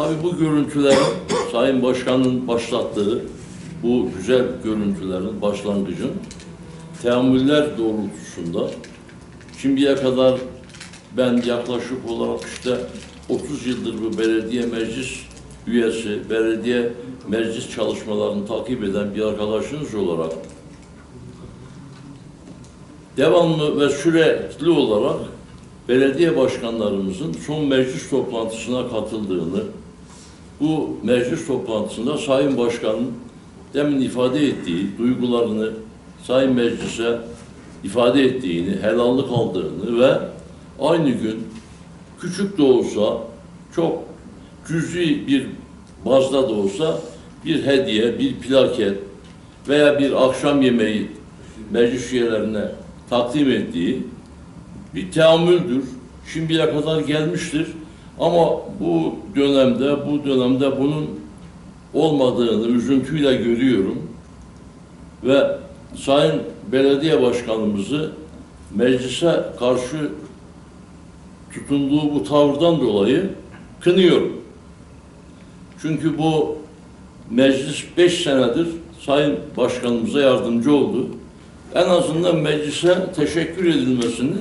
Tabii bu görüntülerin Sayın Başkan'ın başlattığı bu güzel görüntülerin başlangıcın teamüller doğrultusunda şimdiye kadar ben yaklaşık olarak işte 30 yıldır bu belediye meclis üyesi, belediye meclis çalışmalarını takip eden bir arkadaşınız olarak devamlı ve sürekli olarak belediye başkanlarımızın son meclis toplantısına katıldığını, bu meclis toplantısında Sayın Başkan'ın demin ifade ettiği duygularını Sayın Meclis'e ifade ettiğini, helallik aldığını ve aynı gün küçük de olsa çok cüzi bir bazda da olsa bir hediye, bir plaket veya bir akşam yemeği meclis üyelerine takdim ettiği bir teamüldür. Şimdiye kadar gelmiştir. Ama bu dönemde, bu dönemde bunun olmadığını üzüntüyle görüyorum. Ve Sayın Belediye Başkanımızı meclise karşı tutunduğu bu tavırdan dolayı kınıyorum. Çünkü bu meclis beş senedir Sayın Başkanımıza yardımcı oldu. En azından meclise teşekkür edilmesini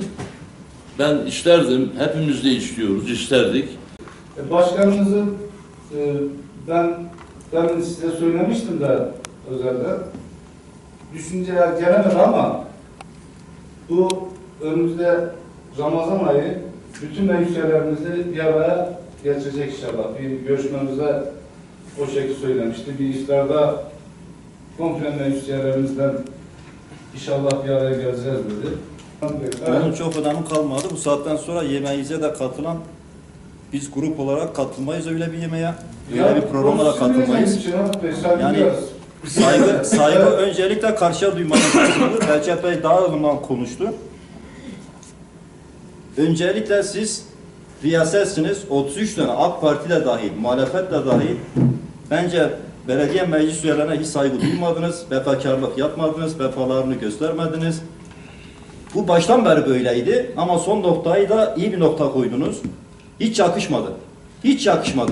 ben isterdim, hepimiz de istiyoruz, isterdik. E, Başkanımızın e, ben ben size söylemiştim de özelde düşünceler gelemedi ama bu önümüzde Ramazan ayı bütün meclislerimizi bir araya getirecek inşallah. Bir görüşmemizde o şekilde söylemişti. Bir iftarda komple meclislerimizden inşallah bir araya geleceğiz dedi. Onun çok önemi kalmadı. Bu saatten sonra yemeğinize de katılan biz grup olarak katılmayız öyle bir yemeğe. Öyle bir programa da katılmayız. Yani saygı, saygı öncelikle karşıya duymanız lazımdır. Recep Bey daha ılımdan konuştu. Öncelikle siz riyasetsiniz. 33 tane AK Parti de dahil, muhalefet de dahil. Bence belediye meclis üyelerine hiç saygı duymadınız. Vefakarlık yapmadınız. Vefalarını göstermediniz. Bu baştan beri böyleydi ama son noktayı da iyi bir nokta koydunuz. Hiç yakışmadı. Hiç yakışmadı.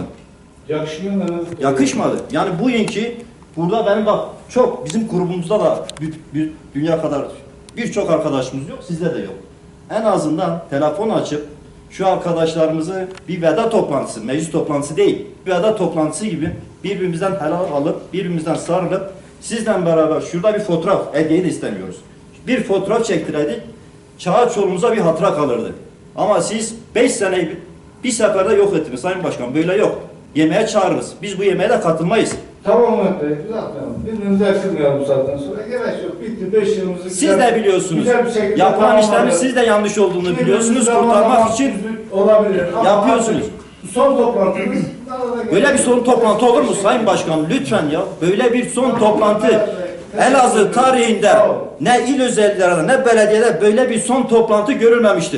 Yakışmıyor mu? Yakışmadı. Yani bugünkü burada benim bak çok bizim grubumuzda da bir, bir dünya kadar birçok arkadaşımız yok. Sizde de yok. En azından telefon açıp şu arkadaşlarımızı bir veda toplantısı, meclis toplantısı değil, bir veda toplantısı gibi birbirimizden helal alıp, birbirimizden sarılıp sizle beraber şurada bir fotoğraf, hediye de istemiyoruz. Bir fotoğraf çektireydik, çoluğumuza bir hatıra kalırdı. Ama siz 5 seneyi bir- seferde yok ettiniz Sayın Başkan. Böyle yok. Yemeğe çağırırız. Biz bu yemeğe de katılmayız. Tamam Mehmet Bey, zaten birbirimizi yakışmayalım bu saatten sonra. Gerek yok, bitti. Beş yılımızı Siz güzel- de biliyorsunuz. güzel bir şekilde Yapılan işlerin tamamlayalım. siz de yanlış olduğunu Birbirimizi biliyorsunuz. Kurtarmak için olabilir. Ama yapıyorsunuz. artık Son toplantımız. böyle bir son toplantı olur mu Sayın Başkan? Lütfen ya. Böyle bir son toplantı Elazığ tarihinde ne il özelliklerinde ne belediyede böyle bir son toplantı görülmemiştir.